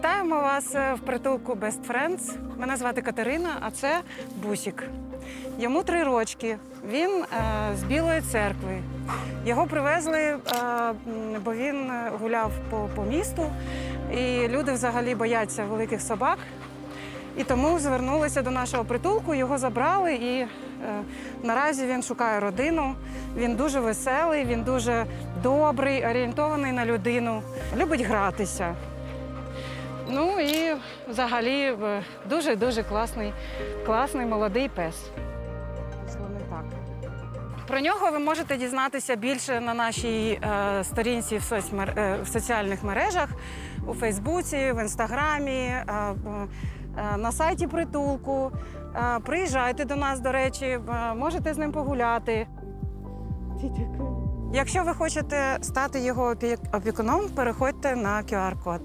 вас е, в притулку Best Friends. Мене звати Катерина, а це Бусік. Йому три рочки. Він е, з Білої церкви. Його привезли, е, бо він е, гуляв по, по місту, і люди взагалі бояться великих собак. І тому звернулися до нашого притулку, його забрали, і е, наразі він шукає родину. Він дуже веселий, він дуже добрий, орієнтований на людину, любить гратися. Ну і взагалі е, дуже дуже класний, класний молодий пес. Пішло не так. Про нього ви можете дізнатися більше на нашій е, сторінці в, соцмер... е, в соціальних мережах, у Фейсбуці, в Інстаграмі, е, е, на сайті притулку. Е, приїжджайте до нас, до речі, е, можете з ним погуляти. Якщо ви хочете стати його опі- опікуном, переходьте на QR-код.